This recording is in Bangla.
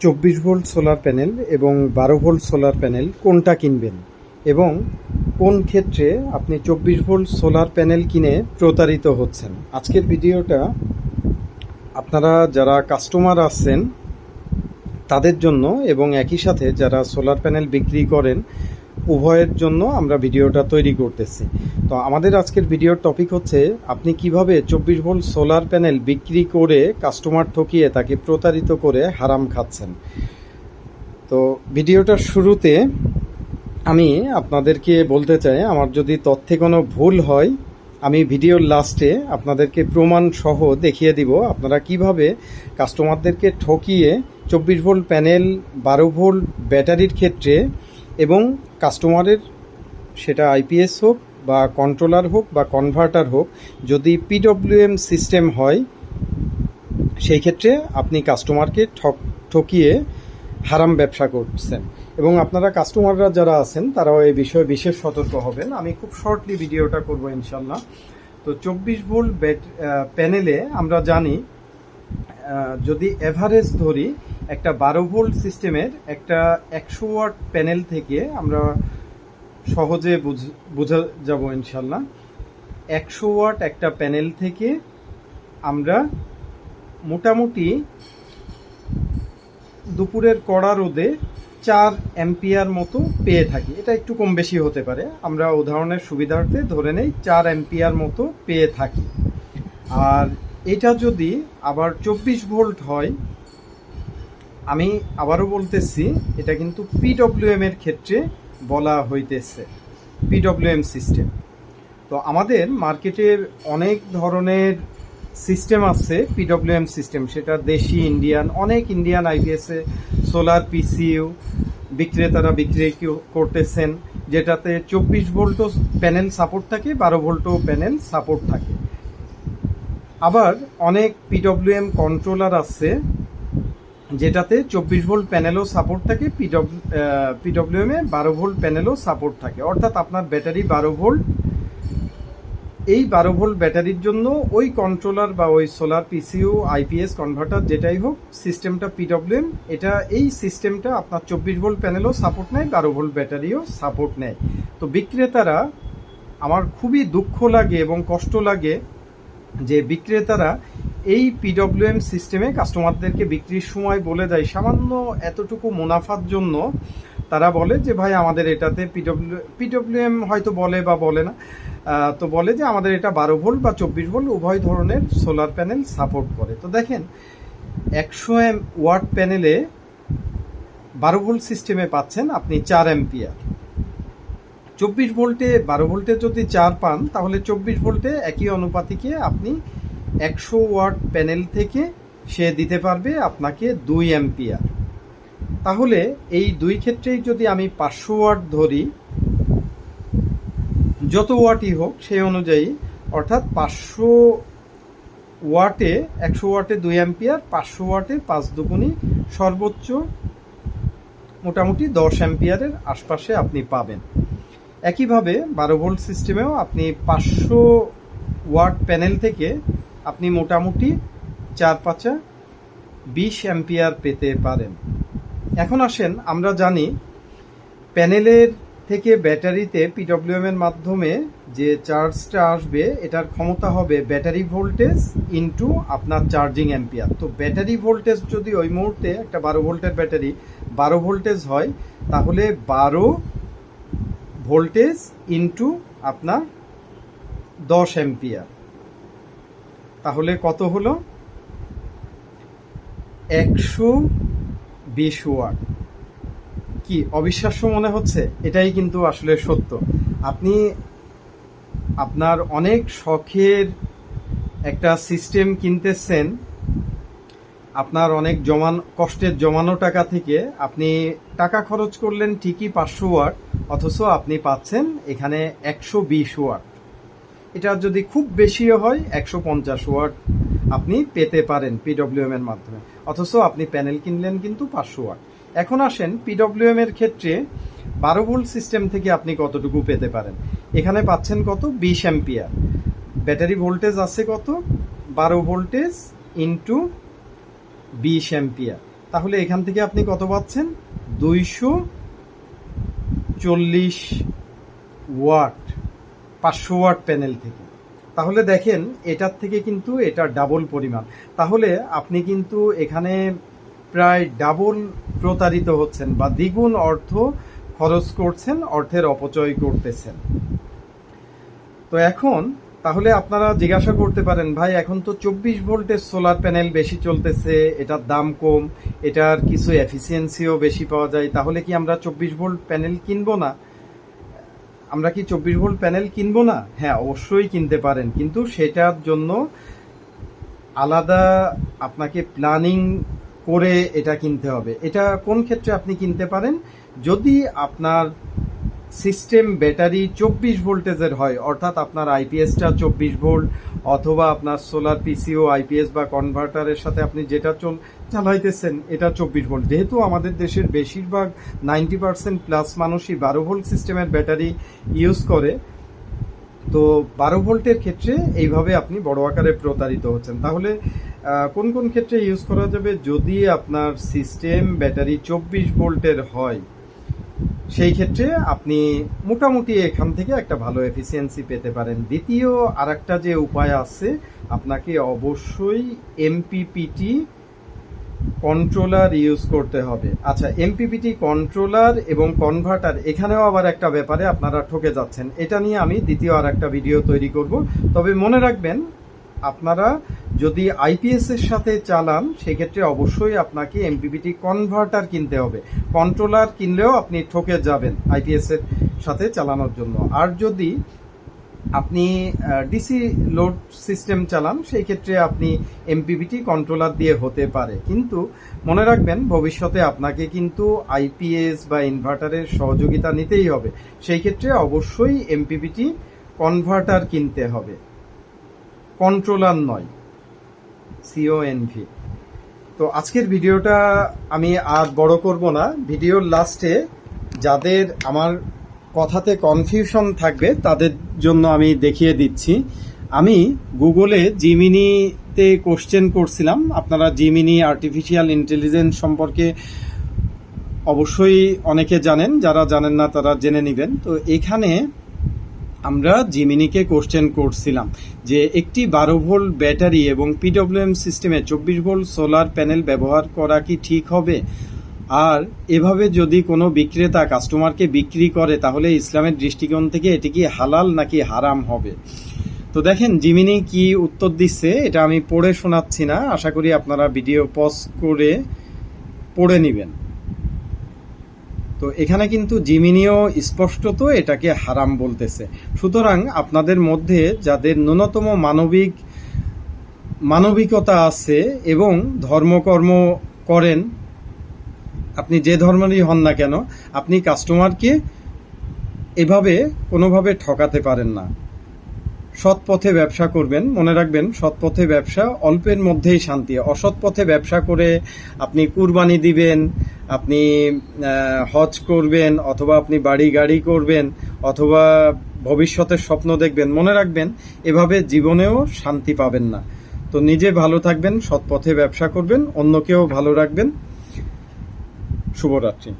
চব্বিশ ভোল্ট সোলার প্যানেল এবং বারো ভোল্ট সোলার প্যানেল কোনটা কিনবেন? এবং কোন ক্ষেত্রে আপনি চব্বিশ ভোল্ট সোলার প্যানেল কিনে প্রতারিত হচ্ছেন? আজকের ভিডিওটা আপনারা যারা কাস্টমার আসছেন তাদের জন্য এবং একই সাথে যারা সোলার প্যানেল বিক্রি করেন উভয়ের জন্য আমরা ভিডিওটা তৈরি করতেছি। তো আমাদের আজকের ভিডিওর টপিক হচ্ছে, আপনি কীভাবে চব্বিশ ভোল্ট সোলার প্যানেল বিক্রি করে কাস্টমার ঠকিয়ে তাকে প্রতারিত করে হারাম খাচ্ছেন? তো ভিডিওটার শুরুতে আমি আপনাদেরকে বলতে চাই, আমার যদি তথ্যে কোনো ভুল হয়, আমি ভিডিওর লাস্টে আপনাদেরকে প্রমাণ সহ দেখিয়ে দিব আপনারা কীভাবে কাস্টমারদেরকে ঠকিয়ে চব্বিশ ভোল্ট প্যানেল বারো ভোল্ট ব্যাটারির ক্ষেত্রে এবং কাস্টমারের সেটা আইপিএস হোক বা কন্ট্রোলার হোক বা কনভার্টার হোক, যদি পিডব্লিউএম সিস্টেম হয়, সেই ক্ষেত্রে আপনি কাস্টমারকে ঠক, ঠকিয়ে হারাম ব্যবসা করছেন। এবং আপনারা কাস্টমাররা যারা আছেন, তারাও এই বিষয়ে বিশেষ সতর্ক হবেন। আমি খুব শর্টলি ভিডিওটা করব ইনশাল্লাহ তো চব্বিশ ভোল্ট ব্যাট প্যানেলে আমরা জানি যদি এভারেজ ধরি একটা বারো ভোল্ট সিস্টেমের একটা একশো ওয়াট প্যানেল থেকে আমরা সহজে বুঝ- যাব ইনশাল্লাহ। একশো ওয়াট একটা প্যানেল থেকে আমরা মোটামুটি দুপুরের কড়া রোদে চার অ্যাম্পিয়ার মতো পেয়ে থাকি। এটা একটু কম বেশি হতে পারে। আমরা উদাহরণের সুবিধার্থে ধরে নেই, চার অ্যাম্পিয়ার মতো পেয়ে থাকি। আর এটা যদি আবার চব্বিশ ভোল্ট হয় আমি আবারও বলতেছি, এটা কিন্তু পিডব্লিউএম এর ক্ষেত্রে বলা হইতেছে পিডব্লিউএম সিস্টেম তো আমাদের মার্কেটের অনেক ধরনের সিস্টেম আছে পিডব্লিউএম সিস্টেম সেটা দেশি ইন্ডিয়ান অনেক ইন্ডিয়ান আইপিএসে সোলার পিসিইউ বিক্রেতারা বিক্রি করতেছেন, যেটাতে চব্বিশ ভোল্টও প্যানেল সাপোর্ট থাকে, বারো ভোল্টও প্যানেল সাপোর্ট থাকে। আবার অনেক পিডব্লিউএম কন্ট্রোলার আছে যেটাতে চব্বিশ ভোল্ট প্যানেলও সাপোর্ট থাকে পিডব্লিউ পিডব্লিউএম এ বারো ভোল্ট প্যানেলও সাপোর্ট থাকে। অর্থাৎ আপনার ব্যাটারি বারো ভোল্ট। এই বারো ভোল্ট ব্যাটারির জন্য ওই কন্ট্রোলার বা ওই সোলার পিসিউ আইপিএস কনভার্টার যেটাই হোক সিস্টেমটা পিডব্লিউএম এটা এই সিস্টেমটা আপনার চব্বিশ ভোল্ট প্যানেলও সাপোর্ট নেয়, বারো ভোল্ট ব্যাটারিও সাপোর্ট নেয়। তো বিক্রেতারা, আমার খুবই দুঃখ লাগে এবং কষ্ট লাগে যে বিক্রেতারা এই পিডব্লিউএম সিস্টেমে কাস্টমারদেরকে বিক্রির সময় বলে দেয়, সামান্য এতটুকু মুনাফার জন্য তারা বলে যে, ভাই, আমাদের এটাতে পিডব্লিউ পিডব্লিউএম হয়তো বলে বা বলে না। তো বলে যে, আমাদের এটা বারো ভোল্ট বা চব্বিশ ভোল্ট উভয় ধরনের সোলার প্যানেল সাপোর্ট করে। তো দেখেন, একশো এম ওয়াট প্যানেলে বারো ভোল্ট সিস্টেমে পাচ্ছেন আপনি চার অ্যাম্পিয়ার চব্বিশ ভোল্টে, বারো ভোল্টে যদি চার পান, তাহলে চব্বিশ ভোল্টে একই অনুপাতিকে আপনি একশো ওয়াট প্যানেল থেকে সে দিতে পারবে আপনাকে দুই অ্যাম্পিয়ার। তাহলে এই দুই ক্ষেত্রেই যদি আমি পাঁচশো ওয়াট ধরি, যত ওয়াটই হোক সেই অনুযায়ী, অর্থাৎ পাঁচশো ওয়াটে, একশো ওয়াটে দুই অ্যাম্পিয়ার, পাঁচশো ওয়াটে পাঁচ দুগুণি সর্বোচ্চ মোটামুটি দশ অ্যাম্পিয়ারের আশপাশে আপনি পাবেন। একইভাবে বারো ভোল্ট সিস্টেমেও আপনি পাঁচশো ওয়াট প্যানেল থেকে আপনি মোটামুটি চার পাঁচা বিশ অ্যাম্পিয়ার পেতে পারেন। এখন আসেন, আমরা জানি প্যানেলের থেকে ব্যাটারিতে পিডব্লিউএম এর মাধ্যমে যে চার্জটা আসবে, এটার ক্ষমতা হবে ব্যাটারি ভোল্টেজ ইনটু আপনার চার্জিং অ্যাম্পিয়ার। তো ব্যাটারি ভোল্টেজ যদি ওই মুহূর্তে একটা বারো ভোল্টের ব্যাটারি বারো ভোল্টেজ হয়, তাহলে বারো ভোল্টেজ ইন্টু আপনার দশ অ্যাম্পিয়ার। তাহলে কত হলো? একশো বিশ ওয়াট। কি, অবিশ্বাস্য মনে হচ্ছে? এটাই কিন্তু আসলে সত্য। আপনি আপনার অনেক শখের একটা সিস্টেম কিনতেছেন, আপনার অনেক জমান, কষ্টের জমানো টাকা থেকে আপনি টাকা খরচ করলেন ঠিকই পাঁচশো ওয়াট অথচ আপনি পাচ্ছেন এখানে একশো বিশ ওয়াট। এটা যদি খুব বেশিও হয়, একশো পঞ্চাশ ওয়াট আপনি পেতে পারেন পিডব্লিউএম এর মাধ্যমে। অথচ আপনি প্যানেল কিনলেন কিন্তু পাঁচশো ওয়াট। এখন আসেন পিডব্লিউএম এর ক্ষেত্রে বারো ভোল্ট সিস্টেম থেকে আপনি কতটুকু পেতে পারেন? এখানে পাচ্ছেন কত? বিশ অ্যাম্পিয়ার। ব্যাটারি ভোল্টেজ আছে কত? বারো ভোল্টেজ ইন্টু বিশ অ্যাম্পিয়ার। তাহলে এখান থেকে আপনি কত পাচ্ছেন? দুইশো চল্লিশ ওয়াট, পাঁচশো ওয়াট প্যানেল থেকে। তাহলে দেখেন, এটার থেকে কিন্তু এটা ডাবল পরিমাণ। তাহলে আপনি কিন্তু এখানে প্রায় ডাবল প্রতারিত হচ্ছেন বা দ্বিগুণ অর্থ খরচ করছেন, অর্থের অপচয় করতেছেন। তো এখন তাহলে আপনারা জিজ্ঞাসা করতে পারেন, ভাই, এখন তো চব্বিশ ভোল্টের সোলার প্যানেল বেশি চলতেছে, এটার দাম কম, এটার কিছু এফিসিয়েন্সিও বেশি পাওয়া যায়, তাহলে কি আমরা চব্বিশ ভোল্ট প্যানেল কিনবো না? আমরা কি চব্বিশ ভোল্ট প্যানেল কিনবো না? হ্যাঁ অবশ্যই কিনতে পারেন, কিন্তু সেটার জন্য আলাদা আপনাকে প্ল্যানিং করে এটা কিনতে হবে। এটা কোন ক্ষেত্রে আপনি কিনতে পারেন? যদি আপনার সিস্টেম ব্যাটারি চব্বিশ ভোল্টেজের হয়, অর্থাৎ আপনার আইপিএসটা চব্বিশ ভোল্ট, অথবা আপনার সোলার পিসিও, আইপিএস বা কনভার্টারের সাথে আপনি যেটা চল, চালাইতেছেন, এটা চব্বিশ ভোল্ট। যেহেতু আমাদের দেশের বেশিরভাগ নাইনটি পার্সেন্ট প্লাস মানুষই বারো ভোল্ট সিস্টেমের ব্যাটারি ইউজ করে, তো বারো ভোল্টের ক্ষেত্রে এইভাবে আপনি বড় আকারে প্রতারিত হচ্ছেন। তাহলে কোন কোন ক্ষেত্রে ইউজ করা যাবে? যদি আপনার সিস্টেম ব্যাটারি চব্বিশ ভোল্টের হয় সেই ক্ষেত্রে আপনি মোটামুটি এখান থেকে একটা ভালো এফিসিয়েন্সি পেতে পারেন। দ্বিতীয় আরেকটা যে উপায় আছে, আপনাকে অবশ্যই এমপিপিটি কন্ট্রোলার ইউজ করতে হবে। আচ্ছা এমপিপিটি কন্ট্রোলার এবং কনভার্টার এখানেও আবার একটা ব্যাপারে আপনারা ঠকে যাচ্ছেন। এটা নিয়ে আমি দ্বিতীয় আর একটা ভিডিও তৈরি করব। তবে মনে রাখবেন আপনারা যদি আইপিএস এর সাথে চালান, সেক্ষেত্রে অবশ্যই আপনাকে এমপিপিটি কনভার্টার কিনতে হবে। কন্ট্রোলার কিনলেও আপনি ঠকে যাবেন আইপিএস এর সাথে চালানোর জন্য। আর যদি আপনি ডিসি লোড সিস্টেম চালান সেই ক্ষেত্রে আপনি এমপিপিটি কন্ট্রোলার দিয়ে হতে পারে। কিন্তু মনে রাখবেন, ভবিষ্যতে আপনাকে কিন্তু আইপিএস বা ইনভার্টারের সহযোগিতা নিতেই হবে। সেই ক্ষেত্রে অবশ্যই এমপিপিটি কনভার্টার কিনতে হবে। কন্ট্রোলার নয় সিওএনভি তো আজকের ভিডিওটা আমি আর বড় করব না। ভিডিওর লাস্টে যাদের আমার কথাতে কনফিউশন থাকবে, তাদের জন্য আমি দেখিয়ে দিচ্ছি। আমি গুগলে জিমিনিতে কোশ্চেন করছিলাম। আপনারা জিমিনি আর্টিফিশিয়াল ইন্টেলিজেন্স সম্পর্কে অবশ্যই অনেকে জানেন। যারা জানেন না, তারা জেনে নেবেন। তো এখানে আমরা জিমিনিকে কোশ্চেন করছিলাম যে একটি বারো ভোল্ট ব্যাটারি এবং পিডব্লিউএম সিস্টেমে চব্বিশ ভোল্ট সোলার প্যানেল ব্যবহার করা কি ঠিক হবে? আর এভাবে যদি কোনো বিক্রেতা কাস্টমারকে বিক্রি করে, তাহলে ইসলামের দৃষ্টিকোণ থেকে এটি কি হালাল নাকি হারাম হবে? তো দেখেন জিমিনি কি উত্তর দিচ্ছে এটা আমি পড়ে শোনাচ্ছি না। আশা করি আপনারা ভিডিও পজ করে পড়ে নেবেন। তো এখানে কিন্তু জিমিনিও স্পষ্টত এটাকে হারাম বলতেছে। সুতরাং আপনাদের মধ্যে যাদের ন্যূনতম মানবিক, মানবিকতা আছে এবং ধর্মকর্ম করেন, আপনি যে ধর্মেরই হন না কেন, আপনি কাস্টমারকে এভাবে কোনোভাবে ঠকাতে পারেন না। সৎ পথে ব্যবসা করবেন, মনে রাখবেন সৎ পথে ব্যবসা অল্পের মধ্যেই শান্তি। অসৎ পথে ব্যবসা করে আপনি কুরবানি দিবেন আপনি হজ করবেন অথবা আপনি বাড়ি গাড়ি করবেন অথবা ভবিষ্যতের স্বপ্ন দেখবেন, মনে রাখবেন, এভাবে জীবনেও শান্তি পাবেন না। তো নিজে ভালো থাকবেন সৎপথে ব্যবসা করবেন, অন্যকেও ভালো রাখবেন। শুভরাত্রি।